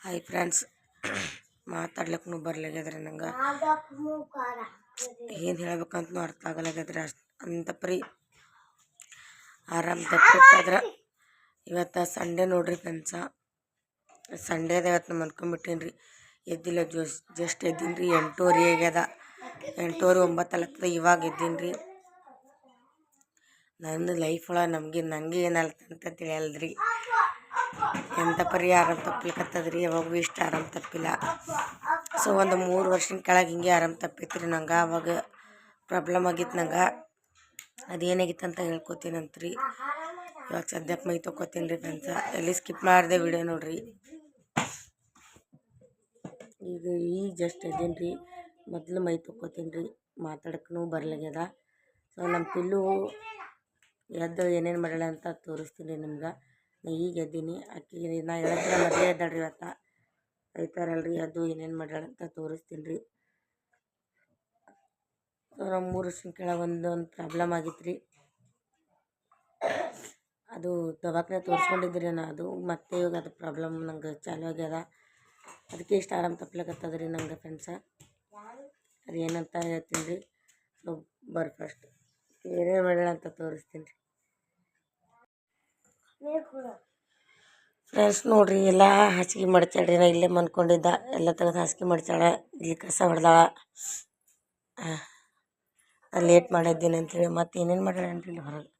Hi friends ಮಾತಾಡ್ಲಿಕ್ಕೂ ಬರ್ಲಾಗ್ಯದ್ರಿ ನಂಗೆ. ಏನು ಹೇಳ್ಬೇಕಂತನೂ ಅರ್ಥ ಆಗಲಾಗ್ಯದ್ರಿ ಅಷ್ಟು ಅಂತ ಪರಿ. ಆರಾಮ್ ತಪ್ಪಿತ್ತಾದ್ರೆ? ಇವತ್ತು ಸಂಡೇ ನೋಡ್ರಿ ಫ್ರೆಂಡ್ಸ ಸಂಡೇದ ಇವತ್ತು ನಾನು ರೀ ಎದ್ದಿಲ್ಲ ಜೋಸ್ ಜಸ್ಟ್ ಎದ್ದೀನಿ ರೀ ಎಂಟೂವರೆ ಆಗ್ಯದ. ಎಂಟೂವರೆ ಒಂಬತ್ತಲತ್ತದ ಇವಾಗ ಎದ್ದೀನಿ ರೀ ನನ್ನ ಲೈಫ್ ಒಳಗೆ ನಮಗೆ ನನಗೆ ಏನಲ್ತಂತ ತಿಳಿಯಲ್ರಿ ಎಂಥ ಪರಿ ಆರಾಮ್ ತಪ್ಪಲಿಕತ್ತದ್ರಿ? ಯಾವಾಗೂ ಇಷ್ಟ ಆರಾಮ್ ತಪ್ಪಿಲ್ಲ. ಸೊ ಒಂದು ಮೂರು ವರ್ಷದ ಕೆಳಗೆ ಹಿಂಗೆ ಆರಾಮ್ ತಪ್ಪಿತ್ತು ರೀ ನಂಗೆ. ಅವಾಗ ಪ್ರಾಬ್ಲಮ್ ಆಗಿತ್ತು ನಂಗೆ. ಅದೇನಾಗಿತ್ತು ಅಂತ ಹೇಳ್ಕೊತೀನಂತ್ರಿ. ಇವಾಗ ಸದ್ಯಕ್ಕೆ ಮೈ ತೊಗೋತೀನಿ ರೀ ಫ್ರೆಂಡ್ಸ ಎಲ್ಲಿ ಸ್ಕಿಪ್ ಮಾಡಿದೆ ವಿಡಿಯೋ ನೋಡ್ರಿ. ಈಗ ಈ ಜಸ್ಟ್ ಇದ್ದೀನಿ ರೀ ಮೊದಲು ಮೈ ತೊಗೋತೀನಿ ರೀ ಮಾತಾಡಕ್ಕೂ ಬರ್ಲಾಗ್ಯದ. ಸೊ ನಮ್ಮ ಪಿಲ್ಲು ಎದ್ದು ಏನೇನು ಮಾಡ್ಯಾಳ ಅಂತ ತೋರಿಸ್ತೀನಿ ನಿಮ್ಗೆ. ನಾ ಈಗ ಎದ್ದೀನಿ. ಆಕಿಗೆ ನಾ ಹೇಳಿದ್ರೆ ಮದುವೆ ಎದ್ದಾಳ್ರಿ ಇವತ್ತು. ಐತಾರಲ್ರಿ ಅದು ಏನೇನು ಮಾಡ್ಯಾಳ ಅಂತ ತೋರಿಸ್ತೀನಿ ರೀ ಸೊ ನಮ್ಮ ಮೂರು ವರ್ಷ ಕೆಳಗೆ ಒಂದು ಒಂದು ಪ್ರಾಬ್ಲಮ್ ಆಗಿತ್ತು ರೀ ಅದು ದವಾಖಾನೆ ತೋರಿಸ್ಕೊಂಡಿದ್ದೀರಿ ನಾ ಅದು ಮತ್ತೆ ಇವಾಗ ಅದು ಪ್ರಾಬ್ಲಮ್ ನಂಗೆ ಚಾಲು ಆಗ್ಯದ. ಅದಕ್ಕೆ ಇಷ್ಟು ಆರಾಮ್ ತಪ್ಲಕತ್ತದ ರೀ ನಂಗೆ ಫ್ರೆಂಡ್ಸ ಅದು ಏನಂತ ಹೇಳ್ತೀನಿ ರೀ ಬರ್ ಫಸ್ಟ್ ಏನೇನು ಮಾಡ್ಯಾಳ ಅಂತ ತೋರಿಸ್ತೀನಿ ರೀ ಫ್ರೆಂಡ್ಸ್ ನೋಡ್ರಿ, ಎಲ್ಲ ಹಾಸಿಗೆ ಮಾಡ್ತಾಳ್ರಿ, ನಾ ಇಲ್ಲೇ ಮನ್ಕೊಂಡಿದ್ದ. ಎಲ್ಲ ತೆಗೆದು ಹಾಸಿಗೆ ಮಡ್ಚಾಳ ಇಲ್ಲಿ ಕಸ ಹೊಡೆದಾಳ. ಲೇಟ್ ಮಾಡಿದ್ದೀನಿ ಅಂತೇಳಿ ಮತ್ತೆ ಏನೇನು ಮಾಡ್ಯಾಳನ್ರಿ ಇಲ್ಲಿ ಹೊರಗೆ.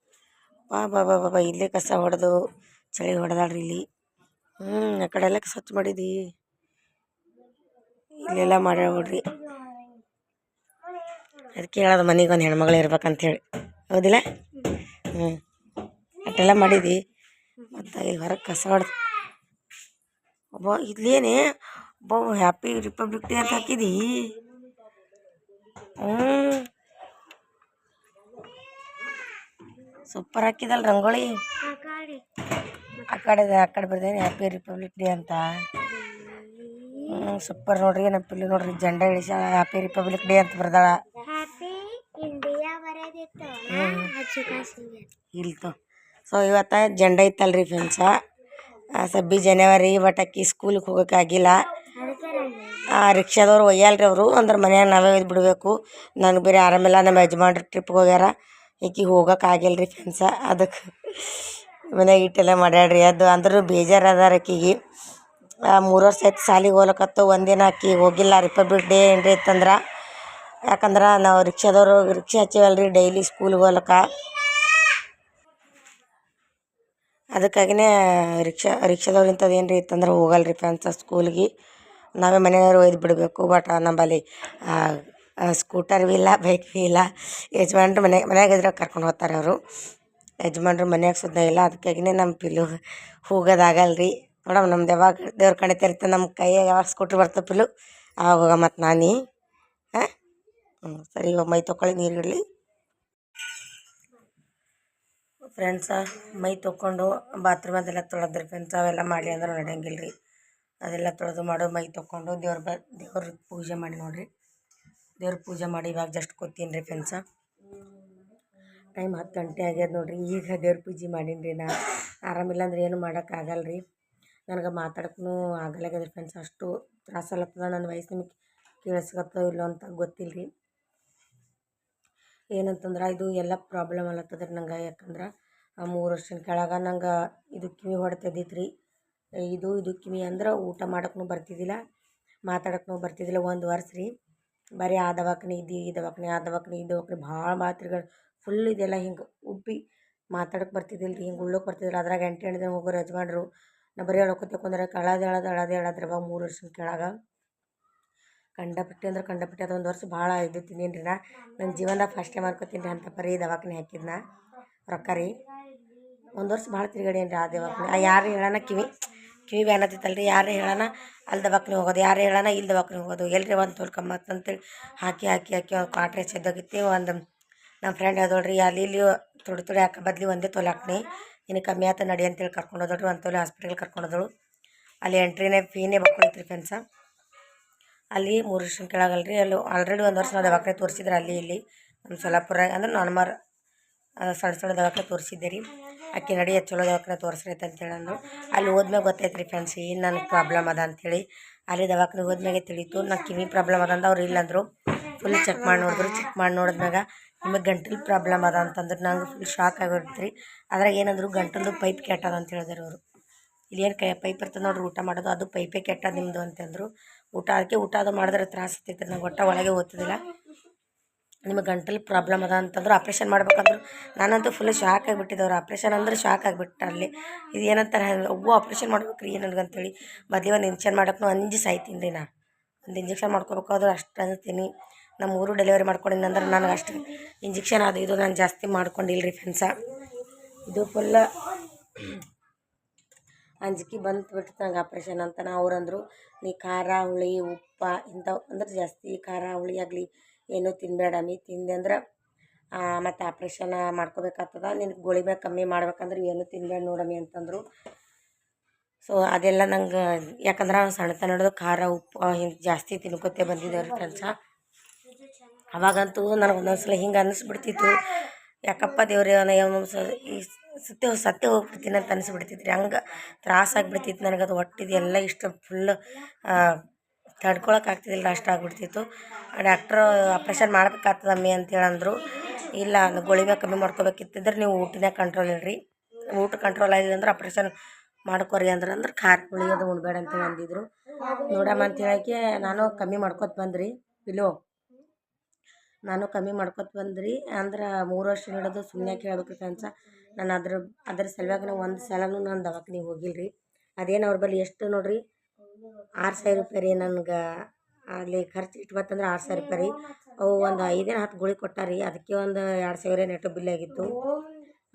ಬಾ ಬಾ ಬಾ ಬಾ ಇಲ್ಲೇ ಕಸ ಹೊಡೆದು ಚಳಿ ಹೊಡೆದಾಳ್ರಿ ಇಲ್ಲಿ. ಹ್ಞೂ ಆ ಕಡೆ ಎಲ್ಲ ಸ್ವಚ್ಛ ಮಾಡಿದಿ. ಇಲ್ಲೆಲ್ಲ ಮಾಡ್ಯಾಳ ನೋಡ್ರಿ. ಅದಕ್ಕೆ ಹೇಳೋದು ಮನೆಗೆ ಒಂದು ಹೆಣ್ಮಗಳು ಇರ್ಬೇಕಂತೇಳಿ. ಹೌದಿಲ್ಲ? ಹ್ಞೂ ಅಟ್ಟೆಲ್ಲ ಮಾಡಿದಿ. ಮತ್ತು ಇಲ್ಲಿ ಹೊರಗೆ ಕಸ ಹೊಡೆದು ಒಬ್ಬ ಇಲ್ಲೇನೆ ಒಬ್ಬ ಹ್ಯಾಪಿ ರಿಪಬ್ಲಿಕ್ ಡೇ ಅಂತ ಹಾಕಿದಿ. ಹ್ಞೂ ಸೂಪರ್ ಹಾಕಿದಲ್ಲ ರಂಗೋಳಿ ಆ ಕಡೆ ಆ ಕಡೆ ಬರ್ದೇನೆ ಹ್ಯಾಪಿ ರಿಪಬ್ಲಿಕ್ ಡೇ ಅಂತ. ಹ್ಞೂ ಸೂಪರ್ ನೋಡ್ರಿ ನಮ್ಮ ಪಿಲ್ಲು ನೋಡ್ರಿ ಜೆಂಡ ಇಳಿಸ್ಯಾಳ ಹ್ಯಾಪಿ ರಿಪಬ್ಲಿಕ್ ಡೇ ಅಂತ ಬರ್ದಾಳ. ಬರೋದಿತ್ತು ಇಲ್ತು. ಸೊ ಇವತ್ತು ಜೆಂಡ ಇತ್ತಲ್ರಿ ಫ್ರೆಂಡ್ಸ ಸಬ್ಬಿ ಜನವರಿ ಬಟ್ ಅಕ್ಕಿ ಸ್ಕೂಲಿಗೆ ಹೋಗೋಕ್ಕಾಗಿಲ್ಲ ರಿಕ್ಷಾದವ್ರು ಒಯ್ಯಲ್ರಿ ಅವರು. ಅಂದ್ರೆ ಮನ್ಯಾಗ ನಾವೇ ಇದು ಬಿಡಬೇಕು. ನನಗೆ ಬೇರೆ ಆರಾಮಿಲ್ಲ ನಮ್ಮ ಯಜಮಾನ್ರು ಟ್ರಿಪ್ಗೆ ಹೋಗ್ಯಾರ. ಈಕಿಗೆ ಹೋಗೋಕ್ಕಾಗಿಲ್ಲ ರೀ ಫ್ರೆಂಡ್ಸ ಅದಕ್ಕೆ ಮನ್ಯಾಗ ಇಟ್ಟೆಲ್ಲ ಮಾಡ್ಯಾಡ್ರಿ ಅದು ಅಂದ್ರೂ ಬೇಜಾರು ಆಕಿಗೆ. ಮೂರು ವರ್ಷ ಆಯ್ತು ಸಾಲಿಗೆ ಹೋಗ್ಲಕತ್ತು. ಒಂದಿನ ಆಕಿ ಹೋಗಿಲ್ಲ. ರಿಪಬ್ಲಿಕ್ ಡೇ ಏನ್ರಿ ಇತ್ತಂದ್ರೆ. ಯಾಕಂದ್ರೆ ನಾವು ರಿಕ್ಷಾದವರು ರಿಕ್ಷಾ ಹಚ್ಚಿವಲ್ರಿ. ಡೈಲಿ ಸ್ಕೂಲ್ಗೆ ಹೋಗ್ಲಕ್ಕ. ಅದಕ್ಕಾಗಿನೇ ರಿಕ್ಷಾ ರಿಕ್ಷಾದವ್ರು ಇಂಥದ್ದು ರೀ ಇತ್ತಂದ್ರೆ ರೀ ಫ್ರೆಂಡ್ಸ ಸ್ಕೂಲ್ಗೆ. ನಾವೇ ಮನೆಯವ್ರು ಒಯ್ದು ಬಿಡಬೇಕು, ಬಟ್ ನಂಬಲ್ಲಿ ಸ್ಕೂಟರ್ ಭೀ ಇಲ್ಲ, ಬೈಕ್ ಭೀ ಇಲ್ಲ. ಯಜಮಾನ್ರು ಮನೆ, ಮನ್ಯಾಗ ಇದ್ರೆ ಕರ್ಕೊಂಡು ಹೋಗ್ತಾರೆ ಅವರು. ಯಜಮಾನ್ರು ಮನ್ಯಾಗ ಸುದ್ದ ಇಲ್ಲ, ಅದಕ್ಕಾಗಿನೇ ನಮ್ಮ ಪಿಲ್ಲು ಹೋಗೋದಾಗಲ್ಲ ರೀ ನೋಡಮ್ಮ ನಮ್ದು ಯಾವಾಗ ದೇವ್ರ ತೆರಿತ ನಮ್ಮ ಕೈಯಾಗ ಯಾವಾಗ ಸ್ಕೂಟ್ರ್ ಬರ್ತದೆ ಪಿಲ್ಲು ಆವಾಗ ಹೋಗ ಮತ್ತು ನಾನೇ. ಹಾಂ? ಸರಿ ಮೈ ತೊಕೊಳ್ಳಿ ನೀರು ಇಡಲಿ ಫ್ರೆಂಡ್ಸ ಮೈ ತೊಕ್ಕೊಂಡು ಬಾತ್ರೂಮ್ ಅದೆಲ್ಲ ತೊಳೆದ್ರಿ ಫ್ರೆಂಡ್ಸ್ ಅವೆಲ್ಲ ಮಾಡಿ ಅಂದ್ರೆ ನಡೆಯಂಗಿಲ್ಲ ರೀ ಅದೆಲ್ಲ ತೊಳೆದು ಮಾಡೋ, ಮೈ ತೊಕ್ಕೊಂಡು ದೇವ್ರ ಬ, ದೇವ್ರ ಪೂಜೆ ಮಾಡಿ ನೋಡಿರಿ. ದೇವ್ರ ಪೂಜೆ ಮಾಡಿ ಇವಾಗ ಜಸ್ಟ್ ಕೂತೀನಿ ರೀ ಫ್ರೆಂಡ್ಸ ಟೈಮ್ ಹತ್ತು ಗಂಟೆ ಆಗ್ಯದ ನೋಡಿರಿ, ಈಗ ದೇವ್ರ ಪೂಜೆ ಮಾಡೀನಿ ರೀ ನಾ. ಆರಾಮಿಲ್ಲ ಅಂದ್ರೆ ಏನು ಮಾಡೋಕ್ಕಾಗಲ್ಲ ರೀ ನನಗೆ ಮಾತಾಡಕ್ಕೂ ಆಗಲ್ಲಾಗ್ಯದ ಫ್ರೆಂಡ್ಸ್ ಅಷ್ಟು ತ್ರಾಸಲ್ಲತ್ತದ ನನ್ನ ವಯಸ್ಸು ನಿಮಗೆ ಇಲ್ಲೋ ಅಂತ ಗೊತ್ತಿಲ್ಲ ರೀ ಏನಂತಂದ್ರೆ ಇದು ಎಲ್ಲ ಪ್ರಾಬ್ಲಮ್ ಅಲ್ಲತ್ತದ ರೀ ನಂಗೆ. ಯಾಕಂದ್ರೆ ಆ ಮೂರು ವರ್ಷದ ಕೆಳಗೆ ನಂಗೆ ಇದು ಕಿವಿ ಹೊಡೆತದಿತ್ತು ರೀ ಇದು ಇದು ಕಿವಿ ಅಂದ್ರೆ ಊಟ ಮಾಡೋಕ್ಕೂ ಬರ್ತಿದ್ದಿಲ್ಲ ಮಾತಾಡೋಕ್ಕೂ ಬರ್ತಿದ್ದಿಲ್ಲ ಒಂದು ವರ್ಷ ರೀ. ಬರೀ ಆ ದವಾಖಾನೆ ಇದು ಈ ದವಾಖಾನೆ, ಆ ದವಾಖಾನೆ, ಈ ದವಾಖಾನೆ ಭಾಳ ಮಾತ್ರೆಗಳು ಫುಲ್ ಇದೆಲ್ಲ ಹಿಂಗೆ ಉಬ್ಬಿ ಮಾತಾಡಕ್ಕೆ ಬರ್ತಿದ್ದಿಲ್ಲ ರೀ ಹಿಂಗೆ ಉಳ್ಳೋಕೆ ಬರ್ತಿದ್ದಿಲ್ಲ. ಅದ್ರಾಗ ಎಂಟು ಎಂಟು ದಿನ ಯಜಮಾನ್ರು ನಾ ಬರೀ ಅಳ್ಕೊತ ಕುಂದ್ರೆ ಅಳದು ಅಳದು ಅಳದು ಅವಾಗ ಮೂರು ವರ್ಷದ ಕೆಳಗೆ. ಕಂಡಪಟ್ಟೆ ಅಂದ್ರೆ ಕಂಡಪಟ್ಟಿ ಅದು ಒಂದು ವರ್ಷ ಭಾಳ ಇದು ತಿಂದೀನಿ ರೀ ನಾ. ನನ್ನ ಜೀವನದಾಗ ಫಸ್ಟ್ ಟೈಮ್ ಅನ್ಕೋತೀನಿ ರೀ ಅಂತ ಪರಿ ದವಾಖಾನೆ ಹಾಕಿದ್ನ. ರೊಕ್ಕ ರೀ. ಒಂದು ವರ್ಷ ಭಾಳ ತಿರ್ಗಾಡೇನು ರೀ ಆ ದವಾಖಾನೆ. ಯಾರು ಹೇಳೋಣ ಕಿವಿ ಕಿವಿ ಬ್ಯಾನ್ ಆತಿತ್ತಲ್ಲ ರೀ ಯಾರೇ ಹೇಳೋಣ ಅಲ್ಲಿ ದವಾಖಾನೆ ಹೋಗೋದು ಯಾರೇ ಹೇಳೋಣ ಇಲ್ಲಿ ದವಾಖಾನೆ ಹೋಗೋದು. ಎಲ್ರಿ ಒಂದು ತೋಲ್ಕೊಂಬತ್ತ ಅಂತೇಳಿ ಹಾಕಿ ಹಾಕಿ ಹಾಕಿ ಒಂದು ಕಾಟ್ರೆ ಚೆದ್ದಾಗಿತ್ತು ಒಂದು ನಮ್ಮ ಫ್ರೆಂಡ್ ಹೇಳ್ದೋಳ್ರಿ ಅಲ್ಲಿ ಇಲ್ಲಿ ತೊಡೆ ತೊಡೆ ಹಾಕೋ ಬದ್ಲಿ ಒಂದೇ ತೊಲೆ ಹಾಕ್ನಿ. ನಿನಗೆ ಕಮ್ಮಿ ಆತ ನಡಿ ಅಂತೇಳಿ ಕರ್ಕೊಂಡು ಹೋದಳು ಒಂದು ತೊಲೆ ಹಾಸ್ಪಿಟಲ್ಗೆ ಕರ್ಕೊಂಡು ಹೋದಳು. ಅಲ್ಲಿ ಎಂಟ್ರಿನೇ ಫೀನೇ ಬಕ್ಕೊಳತ್ರಿ ಫ್ರೆಂಡ್ಸ ಅಲ್ಲಿ ಮೂರು ವರ್ಷದ ಕೆಳಗಲ್ಲ ರೀ ಅಲ್ಲಿ ಆಲ್ರೆಡಿ ಒಂದು ವರ್ಷ ನಾವು ದವಾಖಾನೆ ತೋರಿಸಿದ್ರೆ ಅಲ್ಲಿ ಇಲ್ಲಿ ನಮ್ಮ ಸೊಲ್ಲಾಪುರ, ಅಂದ್ರೆ ನಾರ್ಮಲ್ ಸಣ್ಣ ಸಣ್ಣ ದವಾಖಾನೆ ತೋರಿಸಿದ್ದೆ ರೀ. ಆಕೆ ನಡಿ ಚಲೋ ದವಾಖಾನೆ ತೋರಿಸ್ರಿ ಅಂತ ಹೇಳಿ ಅಂದರು. ಅಲ್ಲಿ ಹೋದ್ಮ್ಯಾಗ ಗೊತ್ತೈತೆ ರೀ ಫ್ರೆಂಡ್ಸ್ ಏನು ನನಗೆ ಪ್ರಾಬ್ಲಮ್ ಅದ ಅಂಥೇಳಿ ಅಲ್ಲಿ ದವಾಖಾನೆ ಹೋದ್ಮ್ಯಾಗೆ ತಿಳಿತು, ನಾನು ಕಿವಿ ಪ್ರಾಬ್ಲಮ್ ಅದ ಅವ್ರು ಇಲ್ಲಂದರು ಫುಲ್ ಚೆಕ್ ಮಾಡಿ ನೋಡಿದ್ರು ಚೆಕ್ ಮಾಡಿ ನೋಡಿದ್ಮ್ಯಾಗ ನಿಮಗೆ ಗಂಟಲು ಪ್ರಾಬ್ಲಮ್ ಅದ ಅಂತಂದ್ರೆ. ನಂಗೆ ಫುಲ್ ಶಾಕ್ ಆಗಿರ್ತೀರಿ ಅದ್ರಾಗ ಏನಂದ್ರು ಗಂಟಲು ಪೈಪ್ ಕೆಟ್ಟದ ಅಂತ ಹೇಳಿದ್ರು ಅವರು. ಇಲ್ಲಿ ಏನು ಕೈ ಪೈಪ್ ಇರ್ತದೆ ನೋಡ್ರಿ, ಊಟ ಮಾಡೋದು, ಅದು ಪೈಪೇ ಕೆಟ್ಟದ ನಿಮ್ಮದು ಅಂತಂದರು. ಊಟ ಅದಕ್ಕೆ ಊಟ ಅದು ಮಾಡಿದ್ರೆ ತ್ರಾಸ ಆಗ್ತೈತೆ ನಂಗೆ ಒಟ್ಟ ಒಳಗೆ ಓದ್ತಿದ್ದಿಲ್ಲ ನಿಮಗೆ ಗಂಟಲು ಪ್ರಾಬ್ಲಮ್ ಅದ ಅಂತಂದ್ರೆ ಆಪ್ರೇಷನ್ ಮಾಡ್ಬೇಕಂದ್ರೆ ನಾನಂತೂ ಫುಲ್ ಶಾಕ್ ಆಗಿಬಿಟ್ಟಿದ್ದವ್ರು ಆಪ್ರೇಷನ್ ಅಂದ್ರೆ ಶಾಕ್ ಆಗಿಬಿಟ್ಟು ಅಲ್ಲಿ. ಇದು ಏನಂತಾರೆ ಒಬ್ಬ ಆಪ್ರೇಷನ್ ಮಾಡ್ಬೇಕು ರೀ ನನಗಂತೇಳಿ ಮೊದಲೇ ಒಂದು ಇಂಜೆಕ್ಷನ್ ಮಾಡೋಕ್ಕೂ ಅಂಜಿ ಸಾಯ್ತೀನಿ ರೀ ನಾ. ಒಂದು ಇಂಜೆಕ್ಷನ್ ಮಾಡ್ಕೋಬೇಕಾದ್ರೂ ಅಷ್ಟು ಅಂತೀನಿ. ನಮ್ಮ ಊರು ಡೆಲಿವರಿ ಮಾಡ್ಕೊಂಡಿನಿ ಅಂದ್ರೆ ನನಗೆ ಅಷ್ಟು ಇಂಜೆಕ್ಷನ್ ಅದು ಇದು ನಾನು ಜಾಸ್ತಿ ಮಾಡ್ಕೊಂಡಿಲ್ಲ ರೀ ಫ್ರೆಂಡ್ಸ ಇದು ಫುಲ್ಲ ಅಂಜಿಕೆ ಬಿಟ್ಟು ನಂಗೆ ಆಪ್ರೇಷನ್ ಅಂತ ನಾ ಅವ್ರಂದರು, ನೀ ಖಾರ ಹುಳಿ, ಉಪ್ಪ ಇಂಥವು ಅಂದ್ರೆ ಜಾಸ್ತಿ ಖಾರ ಹುಳಿ ಆಗಲಿ, ಏನೂ ನೀ ತಿಂದೆ ಅಂದ್ರೆ ಮತ್ತು ಆಪ್ರೇಷನ್ ಮಾಡ್ಕೋಬೇಕಾಗ್ತದ ನಿನಗೆ ಗೋಳಿ ಬೇಗ ಕಮ್ಮಿ ಮಾಡ್ಬೇಕಂದ್ರೆ ಏನೂ ತಿನ್ಬೇಡ ನೋಡಮ್ಮಿ ಅಂತಂದರು. ಸೊ ಅದೆಲ್ಲ ನಂಗೆ, ಯಾಕಂದ್ರೆ ಸಣ್ಣತನ ಹಿಡಿದು ಖಾರ, ಉಪ್ಪು, ಹಿಂಗೆ ಜಾಸ್ತಿ ತಿನ್ಕೋತೆ ಬಂದಿದ್ದೇವ್ರಿ ಕೆಲಸ. ಅವಾಗಂತೂ ನನಗೆ ಒಂದೊಂದು ಸಲ ಹಿಂಗೆ ಅನ್ನಿಸ್ಬಿಡ್ತಿತ್ತು. ಯಾಕಪ್ಪ ದೇವ್ರಿ ಈ ಸತ್ಯ ಸತ್ಯ ಹೋಗ್ಬಿಡ್ತೀನಿ ಅಂತ ಅನಿಸ್ಬಿಡ್ತಿತ್ತು ಹಂಗೆ ತ್ರಾಸ ಆಗ್ಬಿಡ್ತಿತ್ತು ನನಗೆ, ಅದು ಒಟ್ಟಿದು ಎಲ್ಲ ಇಷ್ಟು ಫುಲ್ ತಡ್ಕೊಳಕ್ಕಾಗ್ತಿದ್ದಿಲ್ಲ ಅಷ್ಟು ಆಗ್ಬಿಡ್ತಿತ್ತು. ಡಾಕ್ಟ್ರು ಆಪ್ರೇಷನ್ ಮಾಡ್ಬೇಕಾಗ್ತದಮ್ಮಿ ಅಂತೇಳಿ ಅಂದರು ಇಲ್ಲ, ಅದು ಗೋಳಿ ಮ್ಯಾಗ ಕಮ್ಮಿ ಮಾಡ್ಕೋಬೇಕಿತ್ತಿದ್ರೆ ನೀವು ಊಟನ್ಯಾಗ ಕಂಟ್ರೋಲ್ ಇಲ್ರಿ ಊಟ ಕಂಟ್ರೋಲ್ ಆಗಿಲ್ಲ ಅಂದ್ರೆ ಆಪ್ರೇಷನ್ ಮಾಡ್ಕೋರಿ ಅಂದ್ರೆ. ಅಂದ್ರೆ ಖಾರ ಗುಳಿಗೆ ಅದು ಉಣ್ಬೇಡ ಅಂತೇಳಿ ಅಂದಿದ್ರು. ನೋಡಮ್ಮ ಅಂತ ಹೇಳಕ್ಕೆ ನಾನು ಕಮ್ಮಿ ಮಾಡ್ಕೊತ ಬಂದ್ರಿ. ಪಿಲೋ ನಾನು ಕಮ್ಮಿ ಮಾಡ್ಕೊತ ಬಂದ್ರಿ. ಅಂದ್ರೆ ಮೂರು ವರ್ಷ ಹಿಡಿದು ಸುಮ್ಮನೆ ಕೇಳ್ಬೇಕು ಕನ್ಸ ನಾನು ಅದ್ರ ಅದ್ರ ಸಲುವಾಗಿ ನಾ ಒಂದು ಸಲನೂ ನಾನು ದವಾಖಾನಿಗೆ ಹೋಗಿಲ್ಲ ರೀ ಅದೇನು ಅವ್ರ ಬಳಿ ಎಷ್ಟು ನೋಡ್ರಿ? ಆರು ಸಾವಿರ ರೂಪಾಯಿ ರೀ ನನ್ಗೆ. ಅಲ್ಲಿ ಖರ್ಚು ಇಟ್ಟು ಬತ್ತಂದ್ರೆ ಆರು ಸಾವಿರ ರೂಪಾಯಿ ರೀ. ಅವು ಒಂದು ಐದೇನು ಹತ್ತು ಗುಳಿ ಕೊಟ್ಟಾರಿ. ಅದಕ್ಕೆ ಒಂದು ಎರಡು ಸಾವಿರ ನೆಟ್ಟು ಬಿಲ್ ಆಗಿತ್ತು.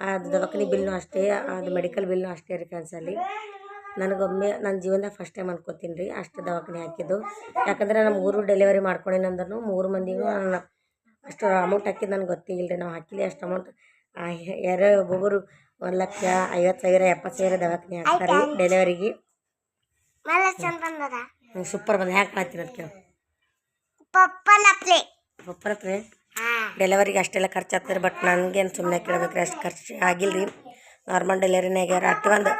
ಅದು ದವಾಖಾನೆ ಬಿಲ್ನು ಅಷ್ಟೇ, ಅದು ಮೆಡಿಕಲ್ ಬಿಲ್ನು ಅಷ್ಟೇ ರೀ ಕನ್ಸಲ್ಲಿ ನನಗೊಮ್ಮೆ ನನ್ನ ಜೀವನದಾಗ ಫಸ್ಟ್ ಟೈಮ್ ಅನ್ಕೋತೀನಿ ರೀ ಅಷ್ಟು ದವಾಖಾನೆ ಹಾಕಿದ್ದು. ಯಾಕಂದ್ರೆ ನಮ್ಮ ಮೂರು ಡೆಲಿವರಿ ಮಾಡ್ಕೊಂಡೇನಂದ್ರೂ ಮೂರು ಮಂದಿಗೂ ನಾನು ಅಷ್ಟು ಅಮೌಂಟ್ ಹಾಕಿದ್ದು ನನಗೆ ಗೊತ್ತಿಲ್ಲ ರೀ ನಾವು ಹಾಕಿಲ್ಲ ಅಷ್ಟು ಅಮೌಂಟ್ ಯಾರೋ ಒಬ್ಬೊಬ್ಬರು ಒಂದು ಲಕ್ಷ ಐವತ್ತು ಸಾವಿರ ಎಪ್ಪತ್ತು ಸಾವಿರ ದವಾಖಾನೆ ಹಾಕ್ತಾರೆ ಡೆಲಿವರಿಗೆ ಸೂಪರ್ ಬಂದ. ಯಾಕೆ ಮಾಡ್ತೀನಿ ಅಂತ ಕೇಳಿ ಪ್ಲೇ ಡೆಲಿವರಿಗೆ ಅಷ್ಟೆಲ್ಲ ಖರ್ಚು ಆಗ್ತಾರೆ ಬಟ್ ನನಗೇನು ಸುಮ್ಮನೆ ಕೇಳಬೇಕ್ರಿ ಅಷ್ಟು ಖರ್ಚು ಆಗಿಲ್ಲ ರೀ ನಾರ್ಮಲ್ ಡೆಲಿವರಿನೇ ಆಗ್ಯಾವ ಅಟ್ಟು ಒಂದು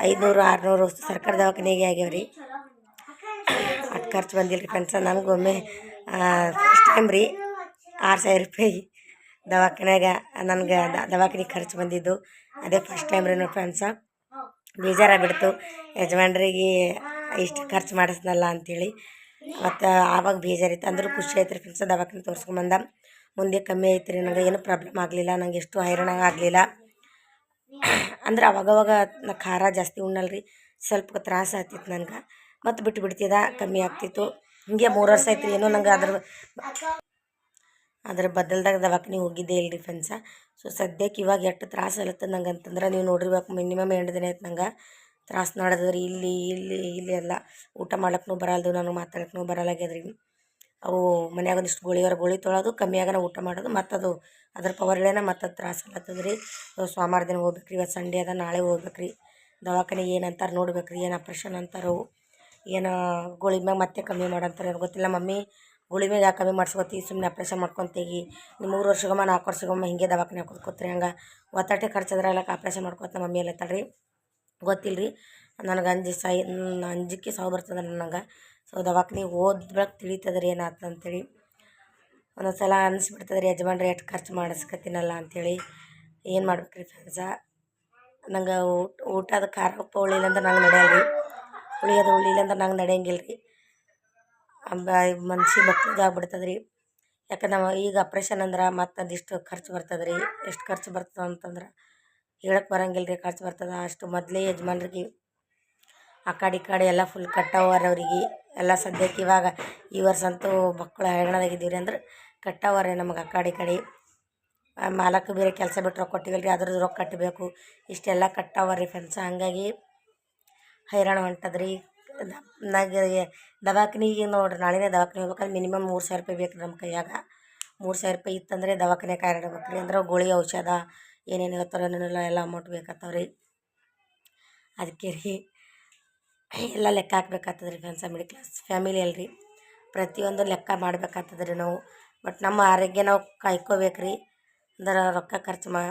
ಐದುನೂರು ಆರುನೂರು ಸರ್ಕಾರ ದವಾಖಾನೆಗೆ ಆಗ್ಯಾವ್ರಿ. ಅಷ್ಟು ಖರ್ಚು ಬಂದಿಲ್ಲ ರೀ ಫ್ರೆಂಡ್ಸ ನನಗೊಮ್ಮೆ ಫಸ್ಟ್ ಟೈಮ್ ರೀ. ಆರು ಸಾವಿರ ರೂಪಾಯಿ ದವಾಖಾನ್ಯಾಗ ನನಗೆ ದವಾಖಾನೆ ಖರ್ಚು ಬಂದಿದ್ದು. ಅದೇ ಫಸ್ಟ್ ಟೈಮ್ ರೀ ನೋಡಿ ಫ್ರೆಂಡ್ಸ ಬೇಜಾರಾಗ್ಬಿಡ್ತು ಯಜಮಾನ್ರಿಗೆ ಇಷ್ಟು ಖರ್ಚು ಮಾಡಿಸ್ನಲ್ಲ ಅಂಥೇಳಿ ಮತ್ತು ಆವಾಗ ಬೇಜಾರಿತ್ತು ಅಂದರೂ ಖುಷಿ ಆಯ್ತು ರೀ ಫ್ರೆಂಡ್ಸ ದವಾಖಾನೆ ತೋರಿಸ್ಕೊಂಬಂದ ಮುಂದೆ ಕಮ್ಮಿ ಆಯ್ತು ರೀ. ನನಗೆ ಏನೂ ಪ್ರಾಬ್ಲಮ್ ಆಗಲಿಲ್ಲ. ನಂಗೆ ಎಷ್ಟು ಹೈರಾಣ ಆಗಲಿಲ್ಲ. ಅಂದ್ರೆ ಅವಾಗವಾಗ ನಾ ಖಾರ ಜಾಸ್ತಿ ಉಣ್ಣಲ್ಲ ರೀ ಸ್ವಲ್ಪ ತ್ರಾಸ ಆಗ್ತಿತ್ತು ನನಗೆ. ಮತ್ತು ಬಿಟ್ಟು ಬಿಡ್ತಿದ್ದ ಕಮ್ಮಿ ಆಗ್ತಿತ್ತು. ಹಿಂಗೆ ಮೂರು ವರ್ಷ ಆಯ್ತು ಏನೋ ನಂಗೆ ಅದ್ರ ಅದ್ರ ಬದಲ್ದಾಗ ದವಾಖಾನೆ ಹೋಗಿದ್ದೆ ಇಲ್ಲ ರೀ ಫ್ರೆಂಡ್ಸ ಸೊ ಸದ್ಯಕ್ಕೆ ಇವಾಗ ಎಷ್ಟು ತ್ರಾಸ ಅಲತ್ತದ ನಂಗೆ ಅಂತಂದ್ರೆ ನೀವು ನೋಡಿರ್ಬೇಕು ಮಿನಿಮಮ್ ಎಂಟು ದಿನ ಆಯ್ತು ನಂಗೆ. ತ್ರಾಸ ನಡೆದ್ರಿ ಇಲ್ಲಿ ಇಲ್ಲಿ ಇಲ್ಲಿ ಎಲ್ಲ. ಊಟ ಮಾಡಕ್ಕೂ ಬರಲ್ದು ನಾನು ಮಾತಾಡಕ್ಕೂ ಬರಲಾಗ್ಯದ್ರಿ ಅವು ಮನ್ಯಾಗ ಒಂದಿಷ್ಟು ಗೋಳಿಗಾರ ಗೋಳಿ ತೊಳೋದು ಕಮ್ಮಿಯಾಗನ ಊಟ ಮಾಡೋದು ಮತ್ತು ಅದು ಅದ್ರ ಪವರ್ಲೇನ ಮತ್ತು ಅದು ತ್ರಾಸ ಅಲ್ಲತ್ತದ ರೀ ಸೋಮವಾರ ದಿನ ಹೋಗ್ಬೇಕ್ರಿ, ಇವತ್ತು ಸಂಡೇ ಅದ, ನಾಳೆ ಹೋಗ್ಬೇಕ್ರಿ. ದವಾಖಾನೆ ಏನಂತಾರೆ ಏನು ಅಂತಾರೆ ನೋಡ್ಬೇಕು ರೀ ಏನು ಆಪ್ರೇಷನ್ ಅಂತಾರೋ ಏನು ಗೋಳಿ ಮ್ಯಾಗ ಮತ್ತೆ ಕಮ್ಮಿ ಮಾಡಂತಾರೆ ಗೊತ್ತಿಲ್ಲ ಮಮ್ಮಿ. ಗೋಳಿ ಮ್ಯಾಗ ಯಾಕೆ ಕಮ್ಮಿ ಮಾಡಿಸ್ಕೊತಿ? ಸುಮ್ಮನೆ ಆಪ್ರೇಷನ್ ಮಾಡ್ಕೊತೀಗಿ ನೀವು ಮೂರು ವರ್ಷಗೊಮ್ಮ ನಾಲ್ಕು ವರ್ಷಗೊಮ್ಮ ಹಿಂಗೆ ದವಾಖಾನೆ ಹಾಕೋತ್ಕೋತ್ರಿ ಹಂಗೆ. ಒತ್ತಟೆ ಖರ್ಚದ್ರಲ್ಲ ಆಪ್ರೇಷನ್ ಮಾಡ್ಕೊತ ಮಮ್ಮಿ ಎಲ್ಲ ತಡ್ರಿ ಗೊತ್ತಿಲ್ಲ ರೀ ನನಗೆ ಅಂಜಿ ಸಾಯಿ ಅಂಜಿಕೆ ಸಾವು ಬರ್ತದೆ ನನಗೆ. ಸೊ ದವಾಖಾನಿಗೆ ಓದ್ಬೇಕು ಬೆಳಗ್ಗೆ ತಿಳಿತದ ರೀ ಏನಾಯ್ತು ಅಂತೇಳಿ. ಒಂದೊಂದು ಸಲ ಯಜಮಾನ್ರಿ ಎಷ್ಟು ಖರ್ಚು ಮಾಡಿಸ್ಕತ್ತೀನಲ್ಲ ಅಂಥೇಳಿ ಏನು ಮಾಡ್ಬೇಕ್ರಿ ಫ್ರೆಂಡ್ಸ ನಂಗೆ ಊಟ ಊಟದ ಖಾರ, ಉಪ್ಪು ಉಳಿಲ್ಲ ಅಂದ್ರೆ ನಂಗೆ ನಡೆಯಲ್ಲ ರೀ ಉಳಿಯೋದು ಉಳಿಲ್ಲ ಅಂದ್ರೆ ನಂಗೆ ನಡೆಯಂಗಿಲ್ಲ ರೀ ಮನ್ಸಿಗೆ ಆಗ್ಬಿಡ್ತದೆ ರೀ ಯಾಕಂದ್ರೆ ನಾವು ಈಗ ಆಪ್ರೇಷನ್ ಅಂದ್ರೆ ಮತ್ತೆ ಅದಿಷ್ಟು ಖರ್ಚು ಬರ್ತದೆ ರೀ ಎಷ್ಟು ಖರ್ಚು ಬರ್ತದೆ ಅಂತಂದ್ರೆ ಹೇಳಕ್ಕೆ ಬರಂಗಿಲ್ಲ ರೀ ಖರ್ಚು ಬರ್ತದೆ. ಅಷ್ಟು ಮೊದಲೇ ಯಜಮಾನ್ರಿಗೆ ಆ ಕಡೆ ಈ ಕಡೆ ಎಲ್ಲ ಫುಲ್ ಕಟ್ಟವರ್ ಅವ್ರಿಗೆ. ಎಲ್ಲ ಸದ್ಯಕ್ಕೆ ಇವಾಗ ಈ ವರ್ಷ ಅಂತೂ ಮಕ್ಕಳು ಹೈರಾಣದಾಗಿದ್ದೀವಿ ರೀ ಅಂದ್ರೆ ಕಟ್ಟವರೇ ನಮಗೆ ಆ ಕಡೆ ಈ ಕಡೆ ಮಾಲಕ್ಕೆ ಬೇರೆ ಕೆಲಸ ಬಿಟ್ಟು ರೊಕ್ಕ ಕೊಟ್ಟಿವಲ್ಲ ರೀ ಅದ್ರದ್ದು ರೊಕ್ಕ ಕಟ್ಟಬೇಕು ಇಷ್ಟೆಲ್ಲ ಕಟ್ಟವ ರೀ ಫ್ರೆಂಡ್ಸ್ ಹಂಗಾಗಿ ಹೈರಾಣ ಹೊಂಟದ್ರಿ. ನನಗೆ ದವಾಖಾನಿಗೆ ನೋಡ್ರಿ, ನಾಳೆನೇ ದವಾಖಾನೆ ಹೋಗ್ಬೇಕಂದ್ರೆ ಮಿನಿಮಮ್ ಮೂರು ಸಾವಿರ ರೂಪಾಯಿ ಬೇಕು ನಮ್ಮ ಕೈಯಾಗ. ಮೂರು ಸಾವಿರ ರೂಪಾಯಿ ಇತ್ತಂದರೆ ದವಾಖಾನೆ ಕಾಯಿಡ್ಬೇಕು ರೀ ಅಂದ್ರೆ ಗುಳಿ ಔಷಧ, ಏನೇನು ಹೇಳ್ತಾರೋ ಏನೇನೆಲ್ಲ ಎಲ್ಲ ಅಮೌಂಟ್ ಬೇಕಾಗ್ತಾವೆ ರೀ ಅದಕ್ಕೆ ರೀ ಎಲ್ಲ ಲೆಕ್ಕ ಹಾಕ್ಬೇಕಾಗ್ತದೆ ರೀ ಫ್ರೆಂಡ್ಸ ಮಿಡ್ಲ್ ಕ್ಲಾಸ್ ಫ್ಯಾಮಿಲಿ ಅಲ್ರಿ. ಪ್ರತಿಯೊಂದು ಲೆಕ್ಕ ಮಾಡ್ಬೇಕಾಗ್ತದೆ ರೀ ನಾವು. ಬಟ್ ನಮ್ಮ ಆರೋಗ್ಯ ನಾವು ಕಾಯ್ಕೋಬೇಕು ರೀ ಅಂದ್ರೆ ರೊಕ್ಕ ಖರ್ಚು ಮಾ,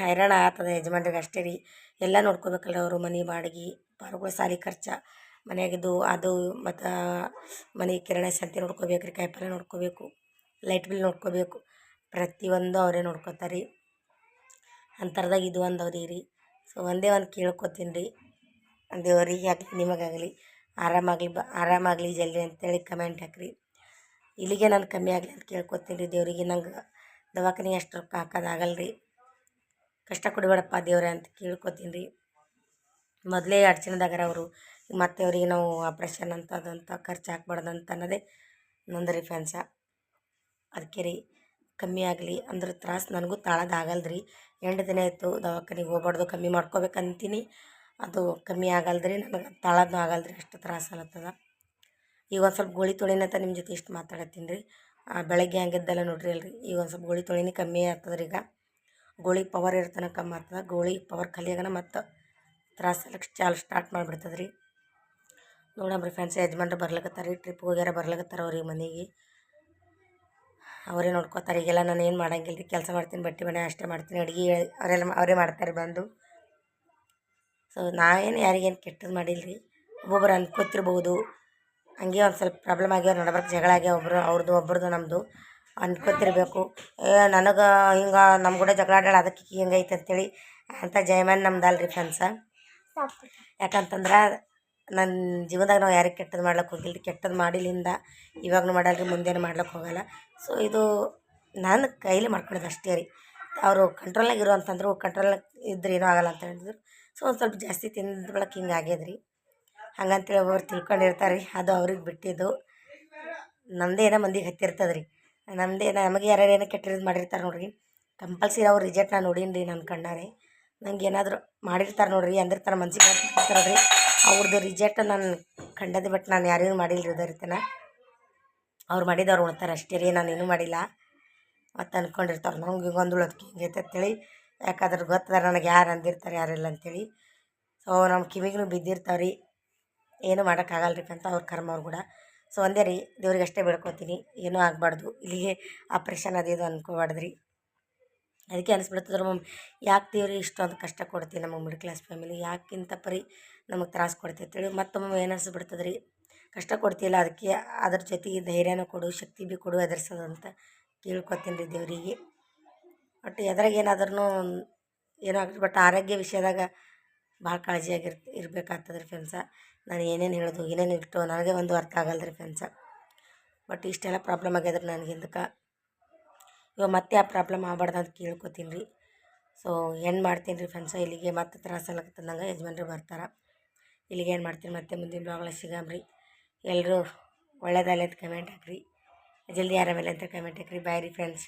ಹೈರಾಣ ಆಗ್ತದೆ ಯಜಮಾನ್ರಿಗೆ ಅಷ್ಟೇ ರೀ. ಎಲ್ಲ ನೋಡ್ಕೋಬೇಕಲ್ಲ ಅವರು ಮನೆ ಬಾಡಿಗೆ. ಪಾರುಗಳು ಸಾಲಿ ಖರ್ಚು. ಮನೆಯಾಗಿದ್ದು ಅದು ಮತ್ತು ಮನೆ ಕಿರಾಣಿ ಸಂತೆ ನೋಡ್ಕೋಬೇಕು ರೀ ಕಾಯಿಪಲ್ಲೆ ನೋಡ್ಕೋಬೇಕು ಲೈಟ್ ಬಿಲ್ ನೋಡ್ಕೋಬೇಕು. ಪ್ರತಿಯೊಂದು ಅವರೇ ನೋಡ್ಕೋತಾರೆ. ರೀ ಅಂಥರ್ದಾಗ ಇದು ಒಂದು ಅವ್ರಿಗೆ ರೀ. ಸೊ ಒಂದೇ ಒಂದು ಕೇಳ್ಕೊತೀನಿ ರೀ ದೇವರಿಗೆ ಆಗಲಿ, ನಿಮಗಾಗಲಿ. ಆರಾಮಾಗಲಿ ಬ, ಆರಾಮಾಗಲಿ ಜಲ್ದಿ ಅಂತೇಳಿ ಕಮೆಂಟ್ ಹಾಕ್ರಿ. ಇಲ್ಲಿಗೆ ನಾನು ಕಮ್ಮಿ ಆಗಲಿ ಅಂತ ಕೇಳ್ಕೊತೀನಿ ರೀ ದೇವರಿಗೆ. ನಂಗೆ ದವಾಖಾನೆಗೆ ಅಷ್ಟು ರೊಕ್ಕ ಹಾಕೋದಾಗಲ್ಲ ರೀ ಕಷ್ಟ ಕೊಡಬೇಡಪ್ಪ ದೇವ್ರೆ ಅಂತ ಕೇಳ್ಕೊತೀನಿ ರೀ ಮೊದಲೇ ಅಡ್ಚಣೆದಾಗಾರ ಅವರು, ಮತ್ತೆ ಅವರಿಗೆ ನಾವು ಆಪ್ರೇಷನ್ ಅಂತ ಅದಂತ ಖರ್ಚು ಹಾಕ್ಬಾರ್ದು ಅಂತ ಅನ್ನೋದೇ ನಂದು ರೀ ಫ್ಯಾನ್ಸ ಅದಕ್ಕೆ ರೀ, ಕಮ್ಮಿ ಆಗಲಿ ಅಂದ್ರೆ ತ್ರಾಸು ನನಗೂ ತಾಳೋದಾಗಲ್ಲ ರೀ ಎಂಟು ದಿನ ಆಯಿತು ದವಾಖಾನಿಗೆ ಹೋಗ್ಬಾರ್ದು, ಕಮ್ಮಿ ಮಾಡ್ಕೋಬೇಕಂತೀನಿ. ಅದು ಕಮ್ಮಿ ಆಗಲ್ದ್ರಿ, ನನಗೆ ತಾಳೋದು ಆಗಲ್ದ್ರಿ, ಅಷ್ಟು ತ್ರಾಸು ಅನ್ನತ್ತದ. ಈಗ ಒಂದು ಸ್ವಲ್ಪ ಗೋಳಿ ತೊಳಿನಂತ ನಿಮ್ಮ ಜೊತೆ ಇಷ್ಟು ಮಾತಾಡತ್ತೀನಿ ರೀ. ಬೆಳಗ್ಗೆ ಹಂಗಿದ್ದಲ್ಲ ನೋಡ್ರಿ ಅಲ್ರಿ, ಈಗ ಒಂದು ಸ್ವಲ್ಪ ಗೋಳಿ ತೊಳಿನಿ ಕಮ್ಮಿ ಆಗ್ತದ್ರಿ ಈಗ ಗೋಳಿ ಪವರ್ ಇರ್ತನ ಕಮ್ಮಿ ಆಗ್ತದೆ, ಗೋಳಿ ಪವರ್ ಖಾಲಿ ಆಗನ ಮತ್ತು ತ್ರಾಸ ಲಕ್ಷ ಚಾಲು ಸ್ಟಾರ್ಟ್ ಮಾಡಿಬಿಡ್ತದೆ ರೀ ನೋಡಮ್ರಿ ಫ್ರೆಂಡ್ಸ್ ಯಜಮಾನ್ರು ಬರ್ಲಕತ್ತಾರ ರೀ ಟ್ರಿಪ್ ಹೋಗ್ಯಾರ ಬರ್ಲಕತ್ತಾರ ಅವ್ರಿಗೆ ಮನೆಗೆ. ಅವರೇ ನೋಡ್ಕೋತಾರೆ, ಈಗೆಲ್ಲ ನಾನು ಏನು ಮಾಡಂಗಿಲ್ಲ ರೀ ಕೆಲಸ ಮಾಡ್ತೀನಿ, ಬಟ್ಟೆ ಮನೆ ಅಷ್ಟೇ ಮಾಡ್ತೀನಿ, ಅಡುಗೆ ಅವರೆಲ್ಲ ಅವರೇ ಮಾಡ್ತಾರೆ ಬಂದು. ಸೊ ನಾವೇನು ಯಾರಿಗೇನು ಕೆಟ್ಟದ್ದು ಮಾಡಿಲ್ಲ ರೀ ಒಬ್ಬೊಬ್ರು ಅನ್ಕೋತಿರ್ಬೋದು. ಹಂಗೆ ಒಂದು ಸ್ವಲ್ಪ ಪ್ರಾಬ್ಲಮ್ ಆಗ್ಯಾವ, ನಡಬರ್ಕ ಜಗಳ ಆಗ್ಯಾವ ಒಬ್ಬರು ಅವ್ರದ್ದು ಒಬ್ರದ್ದು ನಮ್ಮದು ಅನ್ಕೋತಿರ್ಬೇಕು. ಏ, ನನಗೆ ಹಿಂಗೆ ನಮ್ಮ ಕೂಡ ಜಗಳ ಆಡ್ಯಾಳ, ಅದಕ್ಕೆ ಹಿಂಗೈತೆ ಅಂತೇಳಿ ಅಂತ ಜಯಮಾನ್ ನಮ್ದು ರೀ ಫ್ರೆಂಡ್ಸ ಯಾಕಂತಂದ್ರೆ ನನ್ನ ಜೀವನದಾಗ ನಾವು ಯಾರಿಗೆ ಕೆಟ್ಟದ್ದು ಮಾಡ್ಲಿಕ್ಕೆ ಹೋಗಿಲ್ಲ ಕೆಟ್ಟದ್ದು ಮಾಡಿಲಿಂದ ಇವಾಗಲೂ ಮಾಡಲ್ಲ ರೀ ಮುಂದೇನು ಮಾಡ್ಲಿಕ್ಕೆ ಹೋಗಲ್ಲ. ಸೊ ಇದು ನಾನು ಕೈಲಿ ಮಾಡ್ಕೊಳ್ಳೋದು ಅಷ್ಟೇ ರೀ. ಅವರು ಕಂಟ್ರೋಲ್ನಾಗ ಇರು ಅಂತಂದ್ರು ಕಂಟ್ರೋಲ್ ಇದ್ರೆ ಏನೂ ಆಗಲ್ಲ ಅಂತ ಹೇಳಿದ್ರು. ಸೊ ಒಂದು ಸ್ವಲ್ಪ ಜಾಸ್ತಿ ತಿಂದ ಬಳಕ ಹಿಂಗೆ ಆಗ್ಯದ ರೀ ಹಂಗಂತೇಳಿ ಒಬ್ಬರು ತಿಳ್ಕೊಂಡಿರ್ತಾರೆ ರೀ ಅದು ಅವ್ರಿಗೆ ಬಿಟ್ಟಿದ್ದು. ನಮ್ಮದೇನೋ ಮಂದಿಗೆ ಹತ್ತಿರ್ತದೆ ರೀ ನಮ್ಮದೇ ನಮಗೆ ಯಾರ್ಯಾರೇನೋ ಕೆಟ್ಟಿರೋದು ಮಾಡಿರ್ತಾರೆ ನೋಡ್ರಿ. ಕಂಪಲ್ಸರಿ ಅವ್ರು ರಿಜೆಕ್ಟ್ ನಾನು ನೋಡೀನಿ ರೀ ನನ್ನ ಕಣ್ಣಾರೆ. ನಂಗೆ ಏನಾದರೂ ಮಾಡಿರ್ತಾರೆ ನೋಡ್ರಿ, ಅಂದಿರ್ತಾರೆ ಮನ್ಸಿಗೆ ಮಾಡ್ತಾರೆ ರೀ ಅವ್ರದ್ದು ರಿಜೆಕ್ಟ್ ನಾನು ಕಂಡದ್ದು ಬಟ್ ನಾನು ಯಾರಿಗೂ ಮಾಡಿಲ್ಲ ರೀ ಇರ್ತನ ಅವ್ರು ಮಾಡಿದವ್ರು ಉಣ್ತಾರೆ ಅಷ್ಟೇ ರೀ, ನಾನು ಏನೂ ಮಾಡಿಲ್ಲ. ಮತ್ತು ಅಂದ್ಕೊಂಡಿರ್ತಾರೆ ನಂಗೆ ಹಿಂಗೆ ಒಂದು ಹಿಂಗೆ ಹಿಂಗೈತೆ ಅಂತೇಳಿ. ಯಾಕಂದ್ರೆ ಗೊತ್ತದ ನನಗೆ ಯಾರು ಅಂದಿರ್ತಾರೆ ಯಾರಿಲ್ಲ ಅಂತೇಳಿ. ಸೊ ನಮ್ಮ ಕಿವಿಗೂ ಬಿದ್ದಿರ್ತಾವೆ ರೀ. ಏನು ಮಾಡೋಕ್ಕಾಗಲ್ಲ ರೀ ಅಂತ ಅವ್ರ ಕರ್ಮ ಅವ್ರು ಕೂಡ ಸೊ ಒಂದೇ ರೀ ದೇವ್ರಿಗೆ ಅಷ್ಟೇ ಬೇಡ್ಕೊತೀನಿ. ಏನೂ ಆಗಬಾರ್ದು. ಇಲ್ಲಿಗೆ ಆಪ್ರೇಷನ್ ಅದು ಇದು ಅನ್ಕೋಬಾರ್ದು ರೀ. ಅದಕ್ಕೆ ಅನಿಸ್ಬಿಡ್ತದ್ರ ಮಮ್ಮಿ, ಯಾಕೆ ದೇವ್ರಿ ಇಷ್ಟೊಂದು ಕಷ್ಟ ಕೊಡ್ತೀವಿ ನಮಗೆ ಮಿಡ್ ಕ್ಲಾಸ್ ಫ್ಯಾಮಿಲಿ ಯಾಕಿಂತ ಪರಿ ನಮಗೆ ತ್ರಾಸು ಕೊಡ್ತೈತೆ ಮತ್ತೊಮ್ಮೆ ಏನು ಅನಿಸ್ಬಿಡ್ತದ್ರಿ ಕಷ್ಟ ಕೊಡ್ತಿಲ್ಲ ಅದಕ್ಕೆ ಅದ್ರ ಜೊತೆಗೆ ಧೈರ್ಯನೂ ಕೊಡು, ಶಕ್ತಿ ಭೀ ಕೊಡು, ಎದುರ್ಸೋದು ಅಂತ ಕೇಳ್ಕೊತೀನಿ ರೀ ದೇವರಿಗೆ. ಬಟ್ ಎದ್ರಾಗ ಏನಾದ್ರೂ ಏನಾಗ್ತದೆ ಬಟ್ ಆರೋಗ್ಯ ವಿಷಯದಾಗ ಭಾಳ ಕಾಳಜಿಯಾಗಿರ್ ಇರಬೇಕಾಗ್ತದ್ರಿ ಫ್ರೆಂಡ್ಸ ನಾನು ಏನೇನು ಹೇಳೋದು, ಏನೇನು ಇಟ್ಟು ನನಗೆ ಒಂದು ಅರ್ಥ ಆಗಲ್ಲ ರೀ ಫ್ರೆಂಡ್ಸ ಬಟ್ ಇಷ್ಟೆಲ್ಲ ಪ್ರಾಬ್ಲಮ್ ಆಗ್ಯದ ರೀ ನನಗೆ ಇದಕ್ಕೆ ಇವಾಗ ಮತ್ತೆ ಆ ಪ್ರಾಬ್ಲಮ್ ಆಗ್ಬಾರ್ದು ಅಂತ ಕೇಳ್ಕೊತೀನಿ ರೀ. ಸೊ ಏನು ಮಾಡ್ತೀನಿ ರೀ ಫ್ರೆಂಡ್ಸ ಇಲ್ಲಿಗೆ ಮತ್ತೆ ತ್ರಾಸ ನಂಗೆ ಯಜಮಾನ್ರು ಬರ್ತಾರೆ. ಇಲ್ಲಿಗೆ ಏನು ಮಾಡ್ತೀನಿ ಮತ್ತೆ ಮುಂದಿನ ಬ್ಲಾಗ್ಲ ಸಿಗಾಮ್ರಿ ಎಲ್ಲರೂ ಒಳ್ಳೇದಲ್ಲ ಅಂತ ಕಮೆಂಟ್ ಹಾಕ್ರಿ. ಜಲ್ದಿ ಆರಾಮಿಲ್ಲ ಅಂತ ಕಮೆಂಟ್ ಹಾಕ್ರಿ. ಬಾಯ್ ರೀ ಫ್ರೆಂಡ್ಸ್